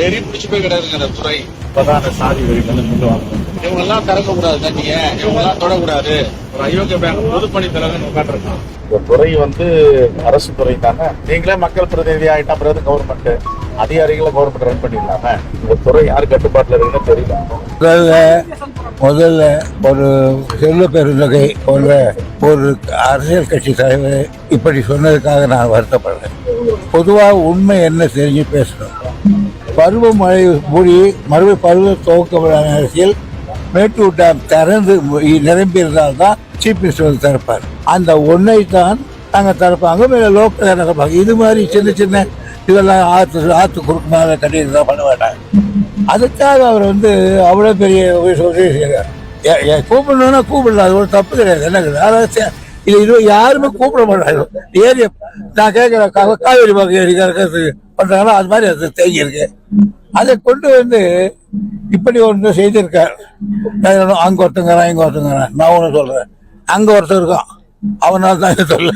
வெறி பிடிச்சு போய் கிடக்குங்க அந்த துறை பிரதான சாதி வரிகளை கொண்டு வரணும் இவங்க எல்லாம் திறக்க கூடாது தண்ணிய. இவங்க எல்லாம் தொடக்கூடாது. ஒரு அயோக்கிய பேங்க் பொதுப்பணி தலைவர் உட்காந்துருக்கான் இந்த துறை வந்து அரசு துறை தானே? நீங்களே மக்கள் பிரதிநிதி ஆயிட்டா பிறகு கவர்மெண்ட் அதிகாரிகளை கவர்மெண்ட் ரன் பண்ணிடலாமே? இந்த துறை யார் கட்டுப்பாட்டுல இருக்குன்னு தெரியல. முதல்ல முதல்ல ஒரு செல்வ பெருந்தகை போன்ற ஒரு அரசியல் கட்சி தலைவர் இப்படி சொன்னதுக்காக நான் வருத்தப்படுறேன். பொதுவாக உண்மை என்ன தெரிஞ்சு பேசணும். பருவமழை மூடி மறுபடி பருவ துவக்கப்படாத அரசியல் மேட்டூர் டேம் திறந்து நிரம்பியிருந்தால் தான் சீஃப் மினிஸ்டர் வந்து திறப்பார். அந்த ஒன்றை தான் நாங்கள் திறப்பாங்க. மேலே லோக்கல் திறப்பாங்க இது மாதிரி சின்ன சின்ன இதெல்லாம் ஆற்று ஆற்று குறுக்கு மேலே கட்டியிருந்தா பண்ண மாட்டாங்க. அதுக்காக அவர் வந்து அவ்வளோ பெரிய உதவி செய்கிறார் கூப்பிடணும்னா கூப்பிடலாம். அது ஒரு தப்பு கிடையாது. என்ன அதாவது இது இது யாருமே கூப்பிட மாட்டாங்க. ஏரியா நான் கேட்குறேன் காவேரி பக்கம் ஏறி கறக்கிறது பண்றாங்களோ அது மாதிரி அது தேங்கியிருக்கு அதை கொண்டு வந்து இப்படி ஒன்று செய்திருக்கார். அங்கே ஒருத்தங்கிறான் இங்கே ஒருத்தங்கிறான் நான் ஒன்று சொல்கிறேன் அங்கே ஒருத்தர் இருக்கான். அவனால் தான் இதை சொல்ல